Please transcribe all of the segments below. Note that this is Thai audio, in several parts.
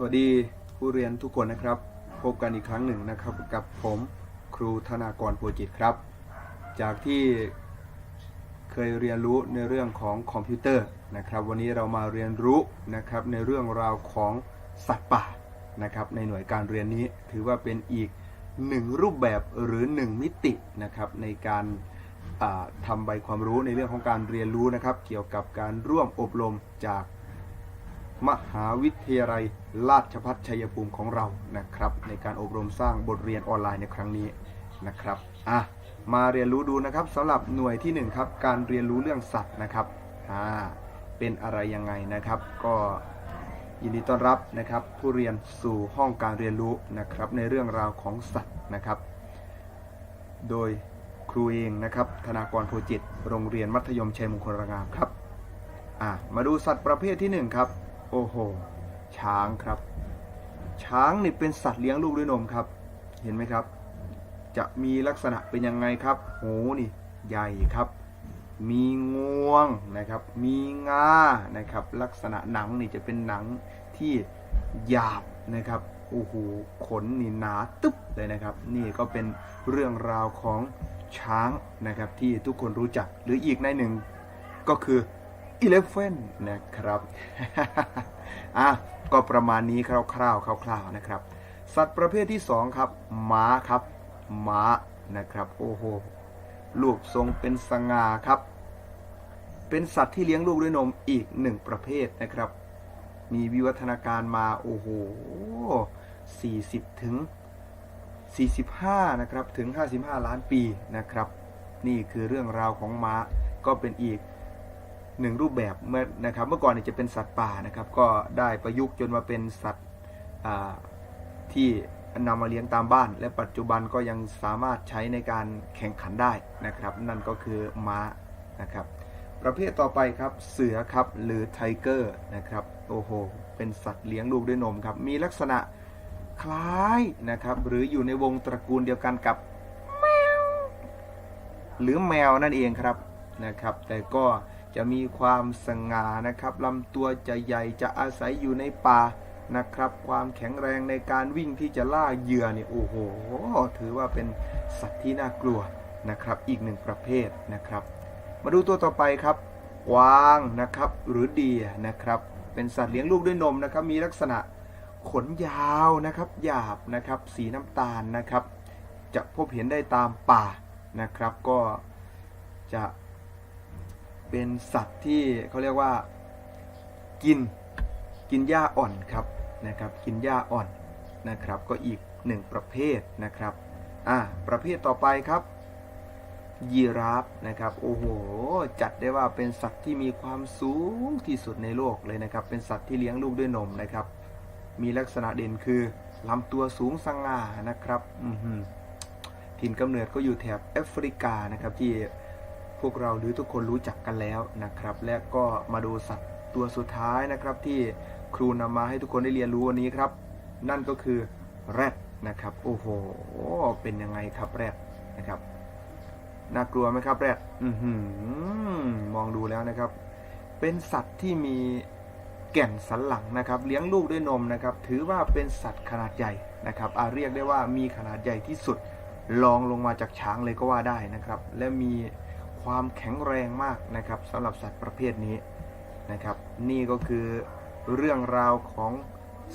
สวัสดีผู้เรียนทุกคนนะครับ พบกันอีกครั้งหนึ่งนะครับ กับผมครูธนากรโพจิตครับ จากที่เคยเรียนรู้ในเรื่องของคอมพิวเตอร์นะครับ วันนี้เรามาเรียนรู้นะครับในเรื่องราวของสัตว์ป่านะครับ ในหน่วยการเรียนนี้ถือว่าเป็นอีกหนึ่งรูปแบบหรือหนึ่งมิตินะครับในการอ่าทำใบความรู้ในเรื่องของการเรียนรู้นะครับ เกี่ยวกับการร่วมอบรมจาก มหาวิทยาลัยราชภัฏชัยภูมิของเรานะครับ ในการอบรมสร้างบทเรียนออนไลน์ในครั้งนี้นะครับอะมาเรียนรู้ดูนะครับสำหรับหน่วยที่หนึ่งครับการเรียนรู้เรื่องสัตว์นะครับอ่าเป็นอะไรยังไงนะครับ ก็ยินดีต้อนรับนะครับ ผู้เรียนสู่ห้องการเรียนรู้นะครับ ในเรื่องราวของสัตว์นะครับ โดยครูเองนะครับ ธนากรโพจิต โรงเรียนมัธยมชัยมงคลระงามครับอะมาดูสัตว์ประเภทที่หนึ่งครับ โอ้โห ช้างครับ ช้างนี่เป็นสัตว์เลี้ยงลูกด้วยนมครับ เห็นไหมครับ จะมีลักษณะเป็นยังไงครับ หูนี่ใหญ่ครับ มีงวงนะครับ มีงา นะครับ ลักษณะหนังนี่จะเป็นหนังที่หยาบนะครับ โอ้โห ขนนี่หนาตึ๊บเลยนะครับ นี่ก็เป็นเรื่องราวของช้างนะครับที่ทุกคนรู้จัก หรืออีกในหนึ่งก็คือ 11 นะครับอะก็ประมาณนี้คร่าวๆคร่าวๆนะครับ สัตว์ประเภทที่สองครับ ม้าครับ ม้านะครับ โอ้โหลูกทรงเป็นสง่าครับ เป็นสัตว์ที่เลี้ยงลูกด้วยนมอีกหนึ่งประเภทนะครับ มีวิวัฒนาการมา โอ้โห 40 ถึง 45 นะครับ ถึง 55 ล้านปีนะครับ นี่คือเรื่องราวของม้าก็เป็นอีก หนึ่งรูปแบบเมื่อนะครับเมื่อก่อนเนี่ยจะเป็นสัตว์ป่านะครับ ก็ได้ประยุกต์จนมาเป็นสัตว์ที่นำมาเลี้ยงตามบ้าน และปัจจุบันก็ยังสามารถใช้ในการแข่งขันได้นะครับ นั่นก็คือม้านะครับ ประเภทต่อไปครับเสือครับหรือไทเกอร์นะครับโอ้โหเป็นสัตว์เลี้ยงลูกด้วยนมครับมีลักษณะคล้ายนะครับ หรืออยู่ในวงตระกูลเดียวกันกับแมวหรือแมวนั่นเองครับนะครับ แต่ก็ จะมีความสง่านะครับลำตัวจะใหญ่จะอาศัยอยู่ในป่านะครับ ความแข็งแรงในการวิ่งที่จะล่าเหยื่อเนี่ยโอ้โห ถือว่าเป็นสัตว์ที่น่ากลัวนะครับ อีกหนึ่งประเภทนะครับ มาดูตัวต่อไปครับกวางนะครับหรือเดียนะครับ เป็นสัตว์เลี้ยงลูกด้วยนมนะครับ มีลักษณะขนยาวนะครับหยาบนะครับ สีน้ำตาลนะครับ จะพบเห็นได้ตามป่านะครับ ก็จะ เป็นสัตว์ที่เขาเรียกว่ากินกินหญ้าอ่อนครับนะครับ กินหญ้าอ่อนนะครับ ก็อีกหนึ่งประเภทนะครับอ่าประเภทต่อไปครับ ยีราฟนะครับโอ้โหจัดได้ว่าเป็นสัตว์ที่มีความสูงที่สุดในโลกเลยนะครับ เป็นสัตว์ที่เลี้ยงลูกด้วยนมนะครับ มีลักษณะเด่นคือลำตัวสูงสง่านะครับอืถิ่นกำเนิดก็อยู่แถบแอฟริกานะครับที่ พวกเราหรือทุกคนรู้จักกันแล้วนะครับ และก็มาดูสัตว์ตัวสุดท้ายนะครับ ที่ครูนำมาให้ทุกคนได้เรียนรู้วันนี้ครับ นั่นก็คือแรดนะครับ โอ้โห เป็นยังไงครับแรดนะครับน่ากลัวไหมครับแรดอือหือมองดูแล้วนะครับ เป็นสัตว์ที่มีแก่นสันหลังนะครับ เลี้ยงลูกด้วยนมนะครับ ถือว่าเป็นสัตว์ขนาดใหญ่นะครับอาเรียกได้ว่ามีขนาดใหญ่ที่สุดรองลงมาจากช้างเลยก็ว่าได้นะครับ และมี ความแข็งแรงมากนะครับสำหรับสัตว์ประเภทนี้นะครับ นี่ก็คือเรื่องราวของ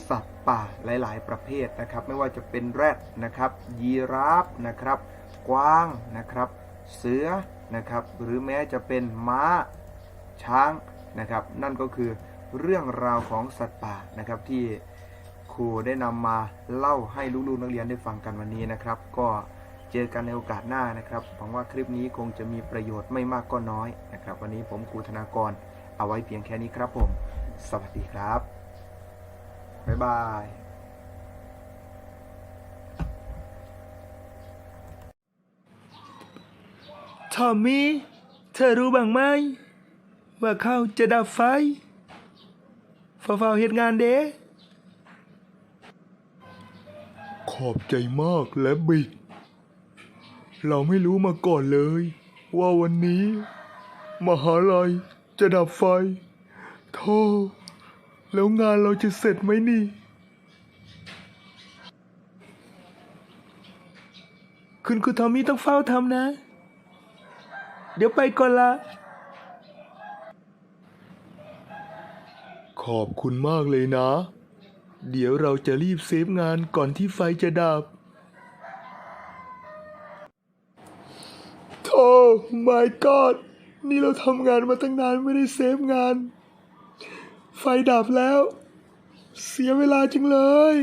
สัตว์ป่าหลาย ๆ ประเภทนะครับ ไม่ว่าจะเป็นแรดนะครับ ยีราฟนะครับ กวางนะครับ เสือนะครับ หรือแม้จะเป็นม้าช้างนะครับ นั่นก็คือเรื่องราวของสัตว์ป่านะครับที่ครูได้นำมาเล่าให้ลูกๆนักเรียนได้ฟังกันวันนี้นะครับ ก็ เจอกันในโอกาสหน้านะครับหวังว่าคลิปนี้คงจะมีประโยชน์ไม่มากก็น้อยนะครับ วันนี้ผมครูธนากร เอาไว้เพียงแค่นี้ครับผม สวัสดีครับ บ๊ายบายทอมมี่เธอรู้บ้างไหม ว่าเขาจะดับไฟฝ้าเฝ้าเหตุงานเด้ขอบใจมากและบิก เราไม่รู้มาก่อนเลย ว่าวันนี้ มหาลัยจะดับไฟโธ่แล้วงานเราจะเสร็จไหมนี่ คุณครูทอมมี่ต้องเฝ้าทำนะ เดี๋ยวไปก่อนละ ขอบคุณมากเลยนะ เดี๋ยวเราจะรีบเซฟงานก่อนที่ไฟจะดับ โอ้ my god นี่เราทำงานมาตั้งนานไม่ได้เซฟงาน ไฟดับแล้ว เสียเวลาจังเลย